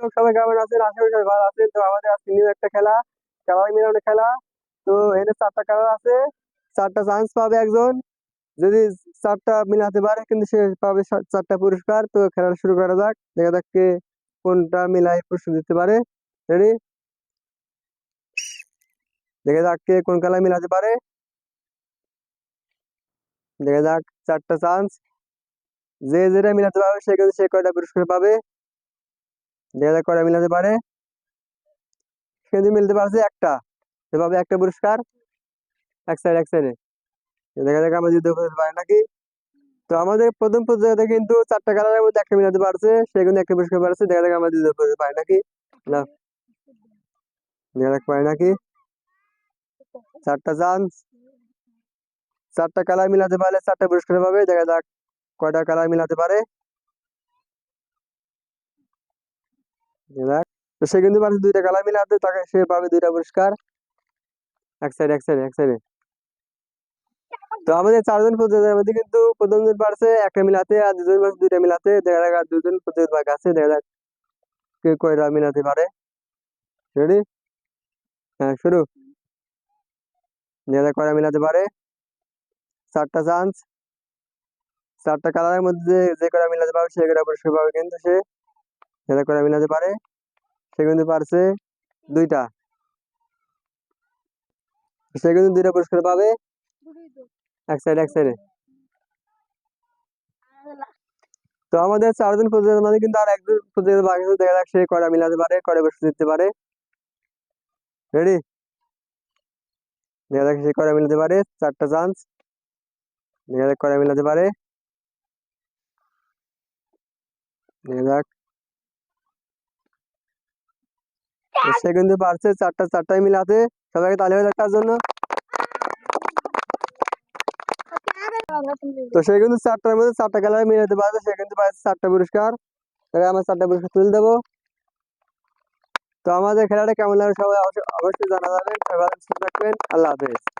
দর্শক সবাই আছেন ভালো আছেন। তো আমাদের আজকে নিউ একটা খেলা খেলা। তো চারটা কালার আছে, চারটা চান্স পাবে একজন। যদি চারটা মিলাতে পারে, কিন্তু সে পাবে চারটা পুরস্কার। তো খেলা শুরু করা যাক, দেখা যাক কে কোনটা মিলাই পুরস্কার দিতে পারে। রেডি দেখা যাক কে কোন কালার মিলাতে পারে। দেখা যাক, চারটা চান্স যে যেটা মিলাতে পারবে, সে কিন্তু সে কয়টা পুরস্কার পাবে। দেখা কয়টা মিলাতে পারে। সে মিলতে পারছে একটা। পাবে একটা পুরস্কার, এক সাইড এক সাইডে দেখা যাক আমরা যুদ্ধ করতে পারি নাকি তো আমাদের প্রথম পর্যায়ে কিন্তু চারটা কালারের মধ্যে একটা মিলাতে পারছে, সে কিন্তু একটা পুরস্কার পারছে দেখা যাক আমরা যুদ্ধ করতে পারি নাকি না। দেখা যাক পারি নাকি চারটা চান্স চারটা কালার মিলাতে পারলে চারটা পুরস্কার পাবে। দেখা যাক কয়টা কালার মিলাতে পারে। সে কিন্তু পারছে দুইটা কালার মিলাতে তাকে সে পাবে দুইটা পুরস্কার। এক সাইড এক সাইড এক সাইডে তো আমাদের চারজন প্রতিযোগিতার মধ্যে কিন্তু প্রথমজন পারছে, একটা মিলাতে, আর দুজন পারছে, দুইটা মিলাতে। দেখা যাক, আর দুজন প্রতিযোগিতা আছে, দেখা যাক কে কয়টা মিলাতে পারে। রেডি হ্যাঁ শুরু। দেখা যাক কয়টা মিলাতে পারে। চারটা চান্স চারটা কালারের মধ্যে যে- কয়টা মিলাতে পারবে, সে কয়টা পুরস্কার পাবে কিন্তু সে। দেখা কয়টা মিলাতে পারে, সে কিন্তু পারছে দুইটা। সে কিন্তু দুইটা পুরস্কার পাবে, এক সাইড এক সাইডে তো আমাদের চারজন প্রতিযোগিতার মধ্যে কিন্তু আর একজন প্রতিযোগিতা বাকি আছে, দেখা যাক সে কয়টা মিলাতে পারে, কয়টা পুরস্কার দিতে পারে। রেডি দেখা যাক সে কয়টা মিলাতে পারে, চারটা চান্স দেখা যাক কয়টা মিলাতে পারে। দেখা যাক তো সে পারছে চারটা চারটাই মিলাতে সবাইকে তালি হয়ে যাক জন্য। তো সে কিন্তু চারটার মধ্যে চারটা খেলায় মিলাতে পারছে সে কিন্তু পাচ্ছে চারটা পুরস্কার। তাহলে আমরা চারটা পুরস্কার তুলে দেবো। তো আমাদের খেলাটা কেমন লাগে সবাই অবশ্যই জানা যাবেন সবাই থাকবেন। আল্লাহ হাফেজ।